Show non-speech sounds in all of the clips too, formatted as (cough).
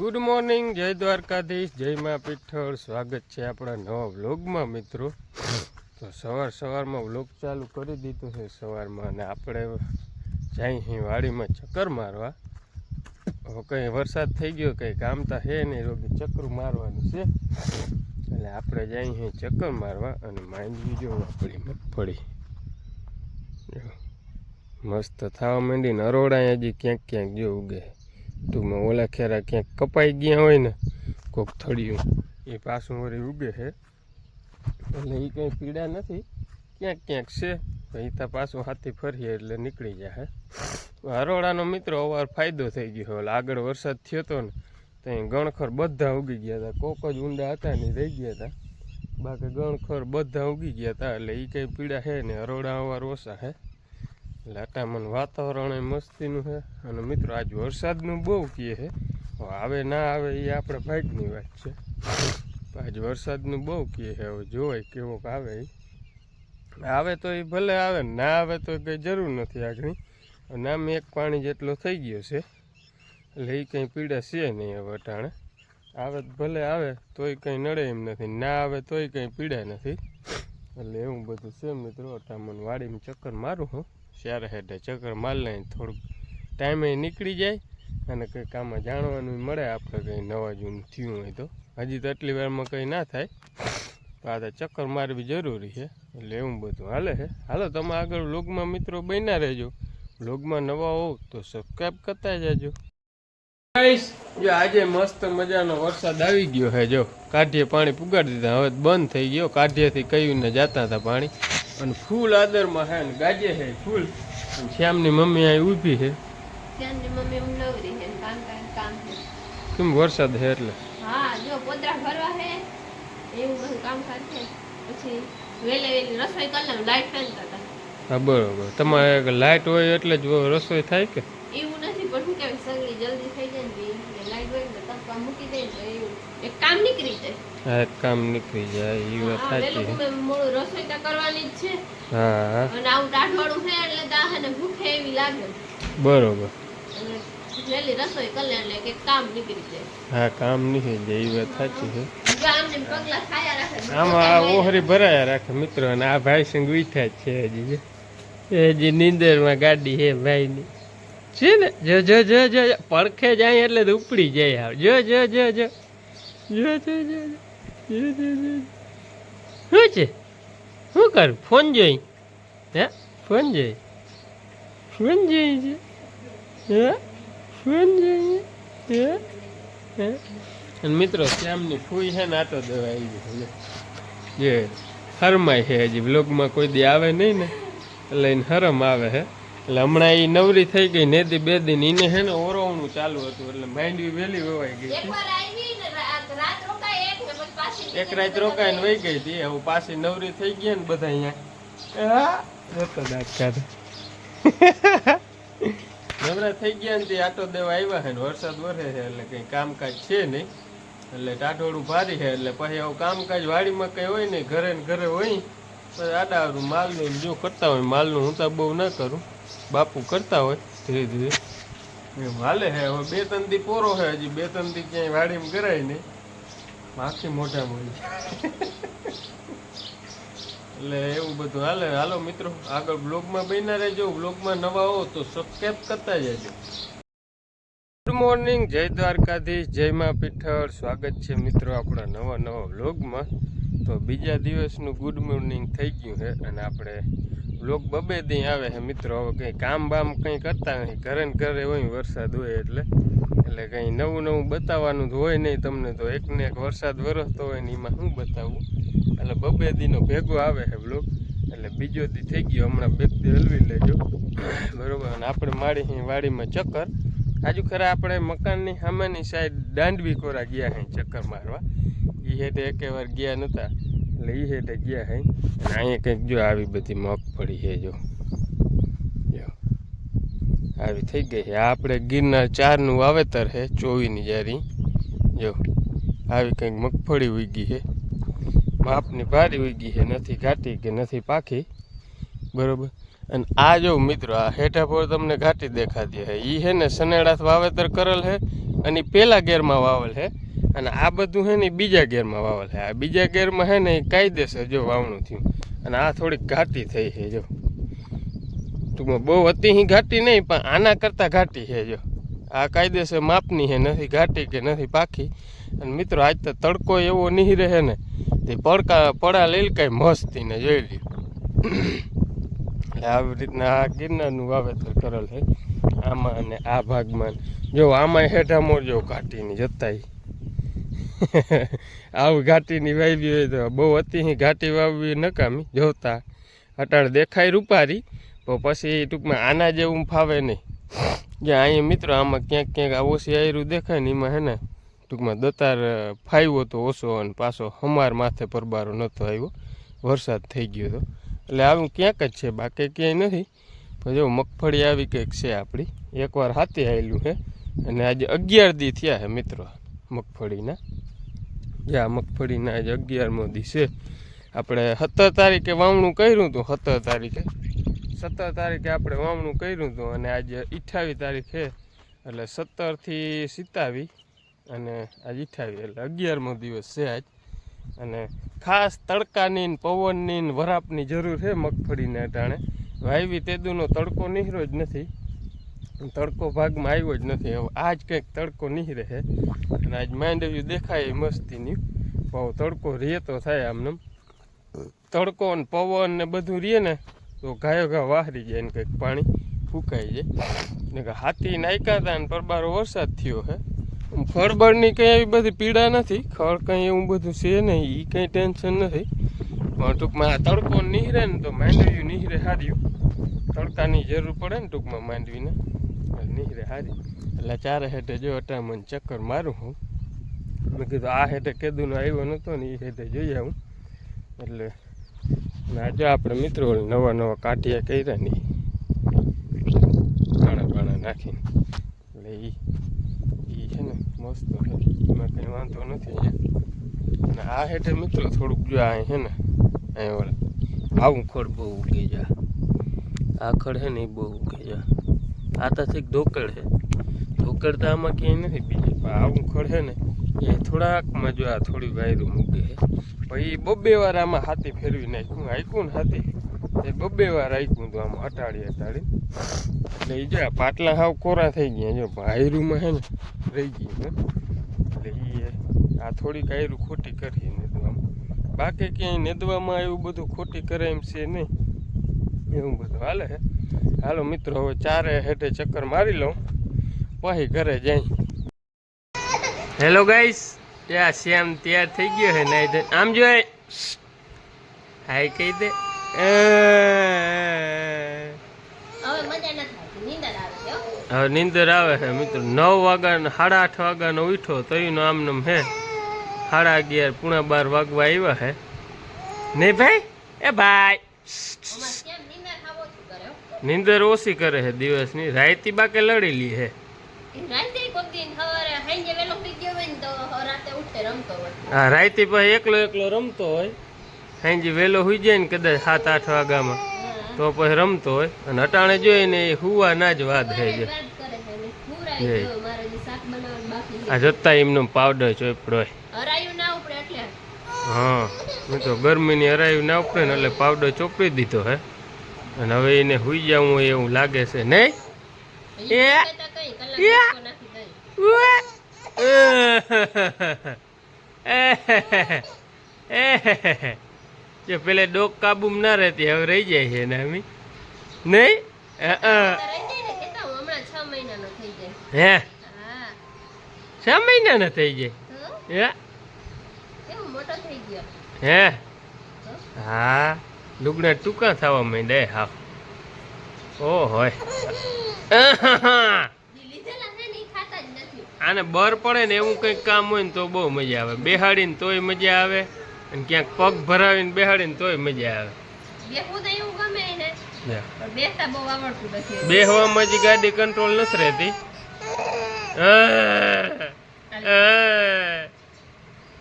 Good morning જય દ્વારકાધીશ, જય મા પીઠળ સ્વાગત છે આપણા નવા વ્લોગમાં, મિત્રો. તો સવાર સવારમાં વ્લોગ ચાલુ કરી દીધો છે સવારમાં, અને આપણે જાય અહીં વાડીમાં ચક્કર મારવા. કંઈ વરસાદ થઈ ગયો, કંઈ કામ તો હે નહીં, રોગી ચક્કર મારવાનું છે. એટલે આપણે જઈ અહીં ચક્કર મારવા અને માંડવી જો આપણી મગફળી મસ્ત થવા માંડીને અરોડા હજી ક્યાંક ક્યાંક જો ઉગે. ટૂંકમાં ઓલા ખેરા ક્યાંક કપાઈ ગયા હોય ને કોક થળિયું. એ પાછું વળી ઉગે છે. એટલે એ કંઈ પીડા નથી. ક્યાંક ક્યાંક છે અહીં તો પાછું હાથી ફરીએ એટલે નીકળી જાય હરોળાનો મિત્રો અવાર ફાયદો થઈ ગયો એટલે આગળ વરસાદ થયો હતો ને તો અહીં ગણખર બધા ઉગી ગયા હતા. કોક જ ઊંડા હતા ને રહી ગયા હતા. બાકી ગણખર બધા ઉગી ગયા હતા એટલે એ કંઈ પીડા છે ને, હરોળા અવાર ઓછા છે. એટલે વાતાવરણ મસ્તીનું છે. અને મિત્રો, આજ વરસાદનું બહુ કહે છે. આવે ના આવે એ આપણે ભાગની વાત છે. આજ વરસાદનું બહુ કહે છે. હવે જોવાય કેવોક આવે એ. આવે તો એ ભલે આવે, ના આવે તો કંઈ જરૂર નથી આગળ. નામ એક પાણી જેટલો થઈ ગયો છે. એટલે એ કંઈ પીડા છે નહીં હવે અટાણે. આવે ભલે આવે, તોય કંઈ નડે એમ નથી. ના આવે તોય કંઈ પીડા નથી. એટલે એવું બધું છે મિત્રો. અટામણ વાડીમાં ચક્કર મારું હું. ચારે હેઠે ચક્કર માર લઈને થોડુંક ટાઈમે નીકળી જાય અને કંઈ કામમાં જાણવાનું મળે, આપણે કંઈ નવા જૂનું થયું હોય તો. હજી તો એટલી વારમાં કંઈ ના થાય. આ તો ચક્કર મારવી જરૂરી છે. એટલે એવું બધું હાલે છે. હાલો, તમે આગળ વ્લોગમાં મિત્રો બન્યા રહેજો. વ્લોગમાં નવા હોવ તો સબસ્ક્રાઈબ કરતા જાજો. જો આજે મસ્ત મજાનો વરસાદ આવી ગયો છે. જો કાઢીએ પાણી, પુગાડી દીધા. હવે બંધ થઈ ગયો. કાઢીએથી કયું ને જતા હતા પાણી. અને ફૂલ આદરમાં હે ને ગાજે હે ફૂલ. શ્યામની મમ્મી અહીં ઊભી છે ત્યાંની મમ્મી ઉમલવરી છે કામ કામ છે કેમ વરસાદ છે એટલે? હા જો પોતરા ભરવા હે એવું બધું કામ છે પછી વેલે વેલી રસોઈ કરી લાઈટ ફેન કરતા હા બરોબર. તમારે લાઈટ હોય એટલે જ રસોઈ થાય કે? એવું નથી પણ શું કહેવાય સગડી જલ્દી થઈ જાય ને લાઈટ હોય ને તપવા મૂકી દે ને એવું. એક કામ નીકળી જાય. હા કામ નીકળી જાય એ વાત સાચી. મોડું રસોઈ તો કરવાની જ છે. હા. અને આવું ટાઢવાળું છે એટલે તા હે ભૂખે એવી લાગે. બરોબર. અને રસોઈ કરે એટલે કે કામ નીકળી જાય. હા કામ નીકળી જાય એ વાત સાચી છે. આમાં ઓહરી ભરાયા રાખે મિત્રો અને આ ભાઈ સંગ જ છે હજી એ હજી નીંદરમાં ગાડી હે ભાઈની. છે ને? જો જો જો જો. પડખે જાય એટલે ઉપડી જાય જો જો જો જો. જો જો જો જો. શું છે? શું કરું? ફોન જોઈ. હે? ફોન જોઈ. ફોન જોઈ છે? હે? ફોન જોઈ હે? હે? અને મિત્રો, શ્યામની ફૂઈ છે ને આટો દવાઈ ગઈ જે હરમાય છે હજી. બ્લોગમાં કોઈ દી આવે નહીં ને, એટલે એને હરમ આવે છે. એટલે હમણાં એ નવરી થઈ ગઈ નેદી બે દિન એને છે ને ઓરવણું ચાલુ હતું, એટલે માંડવી વહેલી વવાઈ ગઈ હતી એક રાત રોકાઈને વહી ગઈ હતી. હું પાછી નવરી થઈ ગઈ ને બધા અહીંયા. જતો દાંત નવરા થઈ ગયા ને આટો દેવા આવ્યા છે ને વરસાદ વરે છે એટલે કંઈ કામકાજ છે નહીં. એટલે ટાટોડું ભારી છે એટલે પછી આવું કામકાજ વાડીમાં કંઈ હોય નહીં, ઘરે ને ઘરે હોય. પછી આડાવરું માલનું જો કરતા હોય માલનું હું તો બહુ ના કરું. બાપુ કરતા હોય ધીરે ધીરે. હાલે છે. હવે બે ત્રણ દી પોરો છે, હજી બે ત્રણ દી ક્યાંય વાડીમાં કરાય નહીં. આખી મોટા મળી એટલે એવું બધું. હાલે, હાલો મિત્રો, આગળ બ્લોગમાં બન્યા રહેજો. બ્લોગમાં નવા હો તો સબસ્ક્રાઈબ કરતા જજો. ગુડ મોર્નિંગ જય દ્વારકાધીશ, જય માં પીઠળ. સ્વાગત છે મિત્રો આપણા નવા નવા વ્લોગમાં તો બીજા દિવસનું ગુડ મોર્નિંગ થઈ ગયું છે અને આપણે વ્લોગ બબે દી આવે છે મિત્રો. હવે કંઈ કામ બામ કંઈ કરતા નથી. ઘરે ને ઘરે હોય વરસાદ હોય એટલે એટલે કંઈ નવું નવું બતાવવાનું જ હોય નહીં તમને તો. એક ને એક વરસાદ વરસતો હોય ને એમાં શું બતાવવું? એટલે બબે દીનો ભેગો આવે છે લોક એટલે બીજો દી થઈ ગયો. હમણાં બે દી હલવી લેજો. બરોબર. અને આપણે અહીં વાડીમાં ચક્કર. આજુ ખરા આપણે મકાનની સામેની સાઈડ દાંડવી કોરા ગયા હે ચક્કર મારવા? એ હેઠે એકે વાર ગયા નહોતા એટલે એ હેઠે ગયા હે. અને અહીંયા કંઈક જો આવી બધી મગફળી છે જો. જો. આવી થઈ ગઈ છે. આપણે ગિરનાર ચારનું વાવેતર છે, ચોવીની જારી. જો. આવી કંઈક મગફળી ઉગી છે. માપની ભારી ઉગી છે. નથી ઘાટી કે નથી પાકી. બરોબર. અને આ જો મિત્રો, આ હેઠા પર તમને ઘાટી દેખાતી છે. એ છે ને સનેડાથી વાવેતર કરેલ છે અને પેલા ગેરમાં વાવેલ છે. અને આ બધું હે ને બીજા ગેરમાં વાવેલ છે આ બીજા ગેરમાં છે ને કાયદેસર જો વાવણું થયું. અને આ થોડીક ઘાટી થઈ છે, જો. ટૂંકમાં બહુ અતિ ઘાટી નહીં, પણ આના કરતાં ઘાટી છે, જો. આ કાયદેસર માપની છે, નથી ઘાટી કે નથી પાકી. અને મિત્રો, આજ તો તડકો એવો નહીં રહે ને, તે પડકા, પડા લઈ કાંઈ મસ્તીને જોઈ લ્યો. એટલે આવી રીતના આ ગિરનારનું વાવેતર કરેલ છે. આમાં અને આ ભાગમાં. જો આમાં હેઠા મોર જો ઘાટીની જતાય. આવું ઘાટીની વાવી હોય તો બહુ અતિ ઘાટી વાવવી નકામી જોતા અટાણ દેખાય રૂપારી તો પછી ટૂંકમાં આના જેવું ફાવે નહીં. જે અહીંયા મિત્રો આમાં ક્યાંક ક્યાંક આ ઓછી આયરું દેખાય ને એમાં હે ને, ટૂંકમાં દતાર ફાવ્યો તો ઓછો અને પાછો હમાર માથે પરબારો નહોતો આવ્યો. વરસાદ થઈ ગયો હતો એટલે આવું ક્યાંક જ છે, બાકી ક્યાંય નથી. પણ જો મગફળી આવી કંઈક છે આપણી, એકવાર હાથે આવેલું છે અને આજે અગિયાર દી થયા છે મિત્રો મગફળીના. જે આ મગફળીના આજે અગિયારમો દિવસે આપણે સત્તર તારીખે વાવણું કર્યું હતું, સત્તર તારીખે. સત્તર તારીખે આપણે વાવણું કર્યું હતું અને આજે અઠ્ઠાવીસ તારીખે એટલે સત્તરથી સિત્તાવી અને આજે અઠ્ઠાવીસ, એટલે અગિયારમો દિવસ છે આજ. અને ખાસ તડકાની પવનની વરાપની જરૂર છે મગફળીને અટાણે. વાયવી તેદુનો તડકો નીહરો જ નથી. તડકો ભાગમાં આવ્યો જ નથી. હવે આજ કંઈક તડકો નહીં રહે. અને આજ માંડવ્યું દેખાય મસ્તીની. બહુ તડકો રહે તો થાય આમને તડકો ને પવન ને બધું રહે ને તો ગાયો ઘા વાહરી જાય ને કંઈક પાણી ફૂંકાઈ જાય. ને કે હાથી નાખ્યા હતા ને પરબારો વરસાદ થયો હે. ફળબળની કંઈ એવી બધી પીડા નથી. ખળ કંઈ એવું બધું છે નહીં. એ કંઈ ટેન્શન નથી. પણ ટૂંકમાં આ તડકો નીહરે ને તો માંડવ્યું નીહરે હાર્યું. તડકાની જરૂર પડે ને ટૂંકમાં માંડવીને. એટલે સારી એટલે ચારે હેઠે જો અટામણ ચક્કર મારું હું. મેં કીધું, આ હેઠે કેદુનો આવ્યો નહોતો ને એ હેઠે જોઈ આવું. એટલે આજે આપણે મિત્રો નવા નવા કાઠિયા કર્યા ને કાણા બાણા નાખીને. એટલે એ એ છે ને મસ્ત એમાં કંઈ વાંધો નથી અહીંયા. અને આ હેઠે મિત્રો થોડુંક જો અહીં છે ને, અહીંયા વળે આવું ખડ બહુ ઉગે જા. આ ખડ છે ને એ બહુ ઉગે જા. આ થીક ધોકડ છે. ધોકડ તો આમાં ક્યાંય નથી બીજી. પણ આવું છે ને, એ થોડાકમાં જો આ થોડી વાયરું મૂકે છે. પછી બબ્બે વાર આમાં હાથી ફેરવી નાખ્યું હાઈકું ને હાથી. એ બબ્બે વાર હાઈકું તો આમ હટાડી હટાડી એટલે એ જો પાટલા હાવ કોરા થઈ ગયા, જો વાયરુંમાં છે ને, રહી ગયું ને એટલે એ આ થોડીક આયરું ખોટી કરી નેદવામાં. બાકી ક્યાંય નેદવામાં એવું બધું ખોટી કરે એમ છે નહીં. એવું બધું હાલે હાલો મિત્રો હવે ચારે હેઠે ચક્કર મારી લઉં. પછી ઘરે જઈ હેલો ગાઈસ ત્યાં શ્યામ તૈયાર થઈ ગયો હે નહીં. આમ જોઈ હાય કહી દે. હવે નીંદર આવે છે મિત્રો. નવ વાગ્યા સાડા આઠ વાગ્યાનો ઉઠો તોયનો આમનામ હે. સાડા અગિયાર પૂણા બાર વાગવા આવ્યા હે. નહીં ભાઈ? એ ભાઈ અમારે કેમ નીંદર ખાવ ઓછું કરે હો. નીંદર ઓછી કરે છે દિવસની. રાયતી બાકે લડી લી હે ને હા રાયતી પછી એકલો એકલો રમતો હોય. સાંજે વહેલો હુઈ જાય ને કદાચ સાત આઠ વાગ્યામાં. તો પછી રમતો હોય. અને અટાણે જોઈને એ હુવા ના જ વાત થઈ જાય ને. આ જતા એમનો પાવડર ચોપડો ના હા મેં તો ગરમીની હરાયું ના ઉપડે ને એટલે પાવડર ચોપડી દીધો હે. અને હવે એને જાઉં હોય એવું લાગે છે. નહીં? એ. પેલે ડોક કાબુમાં ના રહેતી હવે રહી જાય છે ને અમી નહીં? હું છ મહિના ના થઈ જાય. હે? હા. લુગડા ટૂંકા થવા માંડે હા ઓ હોય. (laughs) આને બર પડે ને એવું કંઈક કામ હોય ને તો બહુ મજા આવે. બેહાડીને તોય મજા આવે અને ક્યાંક પગ ભરાવીને બેહાડીને તોય મજા આવે. બેહવું તો એવું ગમે એને લે. પણ બેસતા બહુ આવડતું નથી. બેહવામાં જ ગાડી કંટ્રોલ નથી રહેતી. (laughs)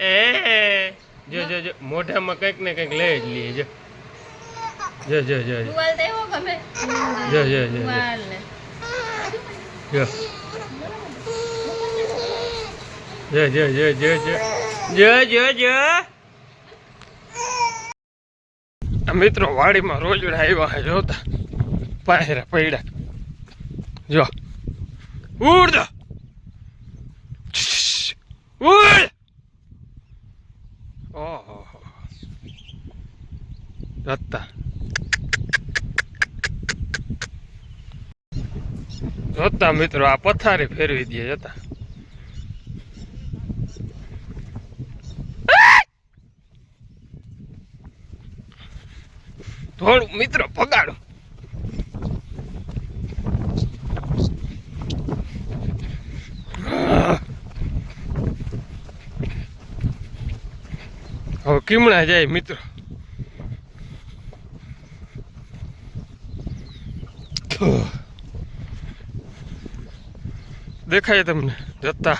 એ. જો જો જો મોઢામાં કંઈક ને કંઈક લઈ જ લઈએ જો. જો જો જો જો ટુવાલ તો એવો ગમે. જો, જો, જો, જો. ને જો જય જય જય જય જય. જય જય જય. મિત્રો વાડીમાં રોજડા આવ્યા જોતા પાહેરા પૈડા જો. ઉડ. ઉડ. ઓહો. જતા જોતા મિત્રો આ પથારી ફેરવી દે જતા. થોડું મિત્રો પગાડો. હવે કીમણા જાય મિત્રો. દેખાય તમને? જતા.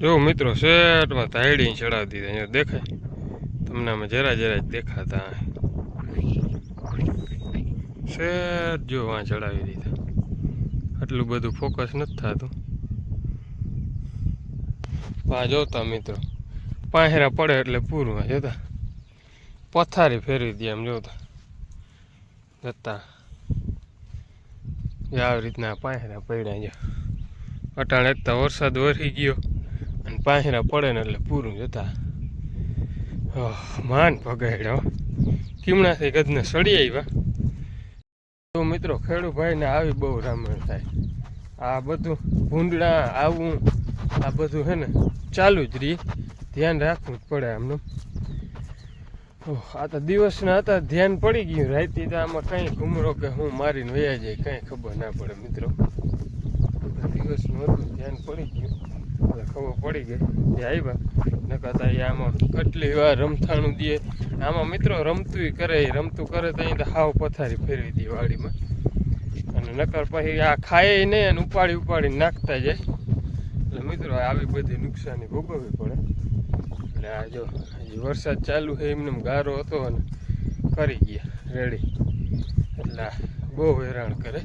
જો મિત્રો શેટમાં તાયડી ચડાવી દીધા. અહીંયા દેખાય? તમને અમે જરા જરા જ દેખાતા શેટ જો વાં ચડાવી દીધા. આટલું બધું ફોકસ નથી થતું. આ જોતા મિત્રો. પાંહેરા પડે એટલે પૂરું જોતા? પથારી ફેરવી દે એમ જોતા. જતા. આવી રીતના પાંહરા પડ્યા જો અટાણે એકતા વરસાદ વરી ગયો અને પાંહરા પડે ને એટલે પૂરું જતા. માન પગાડ્યો કીમણાથી ગદને સડી આવ્યા. તો મિત્રો ખેડૂભાઈને આવી બહુ રામણ થાય. આ બધું ભૂંડડા આવું આ બધું હે ને ચાલુ જ રહી. ધ્યાન રાખવું જ પડે ઓહ, આ તો દિવસના હતા, ધ્યાન પડી ગયું. રાતે તો આમાં કંઈ ઘૂમરો કે હું મારીને વયા જાય, કંઈ ખબર ના પડે મિત્રો. દિવસનું હતું, ધ્યાન પડી ગયું. એટલે ખબર પડી ગઈ. એ આવ્યા. નકર એ આમાં કેટલી વાર રમથાણું દે. આમાં મિત્રો રમતું કરે રમતું કરે તો અહીં તો હાવ પથારી ફેરવી દે વાડીમાં. અને નકર પછી આ ખાય નહીં અને ઉપાડી ઉપાડી નાખતા જાય. એટલે મિત્રો, આવી બધી નુકસાની ભોગવવી પડે. એટલે આ જો હજી વરસાદ ચાલુ છે, એમને એમ ગારો હતો અને કરી ગયા, રેડી. એટલે બહુ હેરાન કરે.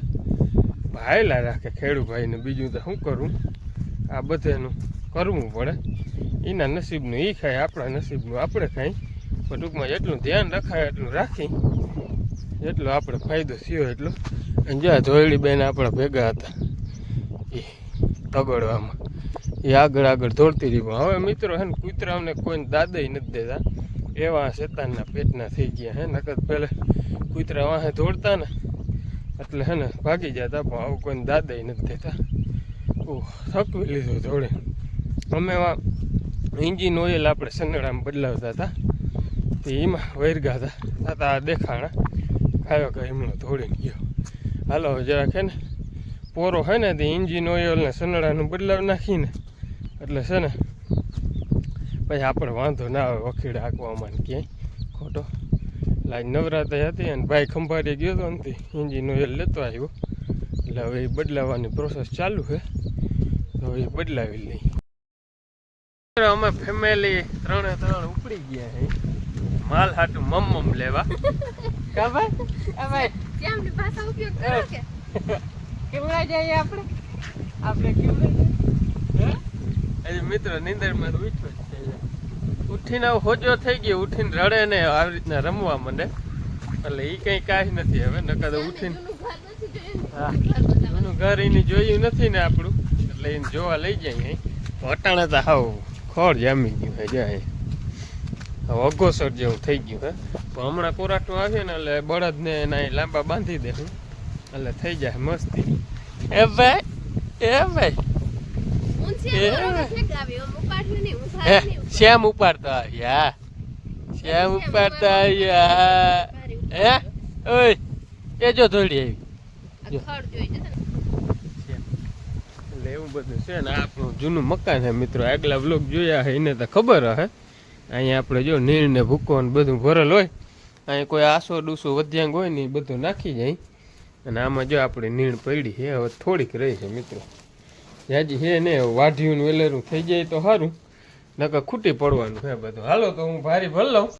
ભાઈલા રાખે ખેડૂભાઈને બીજું તો શું કરું? આ બધાનું કરવું પડે. એના નસીબનું એ ખાય, આપણા નસીબનું આપણે ખાઈ. પણ ટૂંકમાં જેટલું ધ્યાન રખાય, એટલું રાખી. જેટલો આપણે ફાયદો થયો, એટલો. અને જ્યાં ધોયડી બેન આપણા ભેગા હતા એ તગડવામાં. એ આગળ આગળ દોડતી રહી. પણ હવે મિત્રો હે ને, કૂતરાઓને કોઈને દાદાઈ નથી દેતા. એવા શેતાનના પેટના થઈ ગયા હે. નકર પહેલે કૂતરા વાહે દોડતા ને, એટલે હે ને ભાગી જતા, પણ આવું કોઈને દાદાઈ નથી દેતા. ઓહ, થકવી લીધું થોડે અમે ઇન્જિન ઓઇલ આપણે સનડામાં બદલાવતા હતા. તે એમાં વૈરગા હતા. હતા દેખાણા. ખાયો કે એમનો ધોળીને ગયો. હાલો, જરાક હે ને, પોરો હે ને, તે ઇન્જિન ઓઇલને સનડાનું બદલાવ નાખીને એટલે છે ને પછી આપણે વાંધો ના આવે વખીડે હાંકવામાં ને ક્યાંય. ખોટો. લાઈન નવરાત્રી હતી અને ભાઈ ખંભારી ગયો હતો ને તે ઇન્જિન ઓઇલ લેતો આવ્યો. એટલે હવે એ બદલાવાની પ્રોસેસ ચાલુ છે. તો એ બદલાવી લઈ અમે ફેમિલી ત્રણે ત્રણ ઉપડી ગયા હે માલ હાટું મમ લેવા. કા ભાઈ? આ ભાઈ. શ્યામની ભાષા ઉપયોગ કરો કે? કેવડા જઈએ આપણે? આપણે જઈએ હે મિત્ર નિંદરમાં ઉઠ્યો જ છે ઉઠીને આવું હોજો થઈ ગયો ઉઠીને રડે ને આવી રીતના રમવા માંડે. એટલે એ કંઈ કાંઈ નથી હવે નકર તો ઉઠીને હા. એનું ઘર એને જોયું નથી ને આપણું. એટલે એને જોવા લઈ જાય અટાણે તો હાવ ખોળ જામી ગયું હે જાય હવે અગોસર જેવું થઈ ગયું હે. પણ હમણાં કોરાટું આવે ને એટલે બળદને એના એ લાંબા બાંધી દે એટલે થઈ જાય મસ્તી. એ ભાઈ એ ભાઈ. શ્યામ ઉપાડતા આવ્યા શ્યામ ઉપાડતા આવ્યા હે? ઓય એ જો થોડી આવી. એવું બધું છે ને આપણું જૂનું મકાન છે મિત્રો. આગલા બ્લોક જોયા છે એને તો ખબર હે. અહીંયા આપણે જો નીર ને ભૂકો ને બધું ભરેલ હોય. અહીંયા કોઈ આસો ડૂસો વધ્યાંગ હોય ને એ બધું નાખી જાય. અને આમાં જો આપણે નીણ પડી છે હવે થોડીક રહી છે મિત્રો. હજી હે ને, વાઢિયું વેલેરું થઈ જાય તો સારું નકર ખૂટી પડવાનું છે બધું. હાલો તો હું ભારી ભર લઉં.